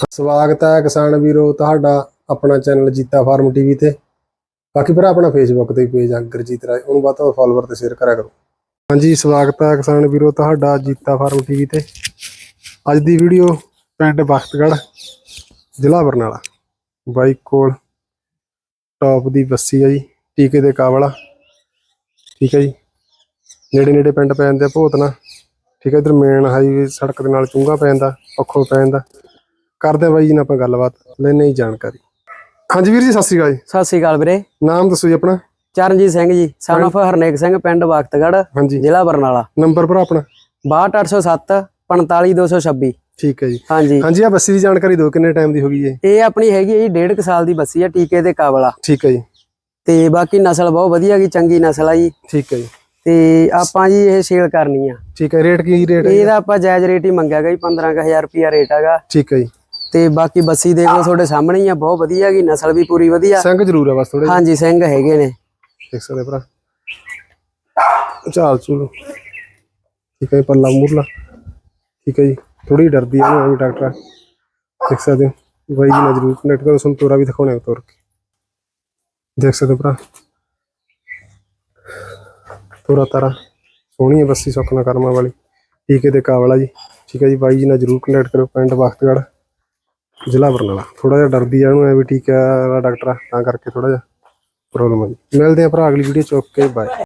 ਸਵਾਗਤ ਹੈ ਕਿਸਾਨ ਵੀਰੋ, ਤੁਹਾਡਾ ਆਪਣਾ ਚੈਨਲ ਜੀਤਾ ਫਾਰਮ ਟੀਵੀ ਤੇ। ਬਾਕੀ ਭਰਾ ਆਪਣਾ ਫੇਸਬੁੱਕ ਤੇ ਪੇਜ ਆ, ਗੁਰਜੀਤ ਰਾਏ। ਉਹਨੂੰ ਵੱਧ ਤੋਂ ਫਾਲੋਅਰ ਤੇ ਸ਼ੇਅਰ ਕਰਿਆ ਕਰੋ। ਹਾਂਜੀ, ਸਵਾਗਤ ਹੈ ਕਿਸਾਨ ਵੀਰੋ, ਤੁਹਾਡਾ ਜੀਤਾ ਫਾਰਮ ਟੀਵੀ ਤੇ। ਅੱਜ ਦੀ ਵੀਡੀਓ ਪਿੰਡ ਬਖਤਗੜ੍ਹ, ਜ਼ਿਲ੍ਹਾ ਬਰਨਾਲਾ। ਬਾਈਕ ਕੋਲ ਟੌਪ ਦੀ ਬੱਸੀ ਹੈ ਜੀ, ਟੀਕੇ ਦੇ ਕਾਬਲਾ ਠੀਕ ਹੈ ਜੀ। ਨੇੜੇ ਨੇੜੇ ਪਿੰਡ ਪੈ ਜਾਂਦੇ ਆ ਭੋਤਨਾ। ਠੀਕ ਹੈ, ਇਧਰ ਮੇਨ ਹਾਈਵੇ ਸੜਕ ਦੇ ਨਾਲ ਚੁੰਗਾ ਪੈ ਜਾਂਦਾ ਔਖੋ ਪੈ ਜਾਂਦਾ। ਕਰਦੇ ਆ ਬਾਈ ਜੀ ਨਾਲ ਆਪਾਂ ਗੱਲਬਾਤ ਲੈਣੇ ਹੀ ਜਾਣਕਾਰੀ। ਹਾਂਜੀ ਵੀਰ ਜੀ ਸਤਿ ਸ਼੍ਰੀ ਅਕਾਲ ਜੀ। ਸਤਿ ਸ੍ਰੀ ਅਕਾਲ ਵੀਰੇ। ਨਾਮ ਦੱਸੋ ਜੀ ਆਪਣਾ। ਚਰਨਜੀਤ ਸਿੰਘ ਜੀ son of ਹਰਨੇਕ ਸਿੰਘ ਪਿੰਡ ਵਖਤਗੜ੍ਹ ਹਾਂਜੀ। ਜ਼ਿਲ੍ਹਾ ਬਰਨਾਲਾ। ਨੰਬਰ ਭਰਾ ਆਪਣਾ। 62807 45226 ਠੀਕ ਹੈ ਜੀ। ਹਾਂਜੀ। ਹਾਂਜੀ ਆ ਬੱਸੀ ਦੀ ਜਾਣਕਾਰੀ ਦਿਓ ਕਿੰਨੇ ਟਾਈਮ ਦੀ ਹੋ ਗਈ ਇਹ? ਇਹ ਆਪਣੀ ਹੈਗੀ ਹੈ ਜੀ ਡੇਢ ਕੁ ਸਾਲ ਦੀ ਬੱਸੀ ਆ ਟੀਕੇ ਦੇ ਕਾਬਲਾ। ਠੀਕ ਹੈ ਜੀ। ਤੇ ਬਾਕੀ ਨਸਲ ਬਹੁਤ ਵਧੀਆ ਗਈ ਚੰਗੀ ਨਸਲ ਆ ਜੀ। ਠੀਕ ਹੈ ਜੀ। ਤੇ ਆਪਾਂ ਜੀ ਇਹ ਸੇਲ ਕਰਨੀ ਆ। ਠੀਕ ਹੈ ਰੇਟ ਕੀ ਰੇਟ ਹੈ ਇਹਦਾ ਆਪਾਂ ਜਾਇਜ਼ ਰੇਟ ਹੀ ਮੰਗਿਆ ਗਾ ਜੀ 15000 ਰੁਪਿਆ ਰੇਟ ਹੈਗਾ। ਠੀਕ ਹੈ ਜੀ। ਤੇ ਬਾਕੀ ਬੱਸੀ ਦੇਖ ਲਓ ਤੁਹਾਡੇ ਸਾਹਮਣੇ ਹੀ ਆ ਬਹੁਤ ਵਧੀਆ ਹੈਗੀ ਨਸਲ ਵੀ ਪੂਰੀ ਵਧੀਆ। ਸੰਗ ਜ਼ਰੂਰ ਹੈ ਬਸ ਥੋੜੇ ਹਾਂਜੀ ਸਿੰਘ ਹੈਗੇ ਨੇ। ਦੇਖ ਸਕਦੇ ਭਰਾ। ਚਾਲ ਚੁਲ। ਠੀਕ ਹੈ ਪੱਲਾ ਮੂਰਲਾ। ਠੀਕ ਹੈ ਜੀ ਥੋੜੀ ਡਰਦੀ ਹੈ ਨਾ ਡਾਕਟਰ ਦੇਖ ਸਕਦੇ ਹੋ ਬਾਈ ਜੀ ਨਾਲ ਜ਼ਰੂਰ ਕਨੈਕਟ ਕਰੋ ਤੁਹਾਨੂੰ ਤੋਰਾ ਵੀ ਦਿਖਾਉਣਾ ਹੈ ਤੋਰ ਕੇ। ਦੇਖ ਸਕਦੇ ਹੋ ਭਰਾ। ਤੋਰਾ ਤਾਰਾ ਸੋਹਣੀ ਹੈ ਬੱਸੀ ਸੁੱਖਣਾ ਕਰਮਾਂ ਵਾਲੀ। ਟੀਕੇ ਦੇ ਕਾਬਲਾ ਜੀ। ਠੀਕ ਹੈ ਜੀ ਬਾਈ ਜੀ ਨਾਲ ਜ਼ਰੂਰ ਕਨੈਕਟ ਕਰੋ ਪਿੰਡ ਬਖਤਗੜ੍ਹ। ਜ਼ਿਲ੍ਹਾ ਬਰਨਾਲਾ। ਥੋੜਾ ਜਿਹਾ ਡਰਦੀ ਆ, ਉਹਨੂੰ ਐ ਵੀ ਟੀਕਾ ਵਾਲਾ ਡਾਕਟਰ ਆ, ਤਾਂ ਕਰਕੇ ਥੋੜਾ ਜਿਹਾ ਪ੍ਰੋਬਲਮ ਆ ਜੀ। ਮਿਲਦੇ ਆ ਭਰਾ, ਅਗਲੀ ਵੀਡੀਓ ਚ। Okay bye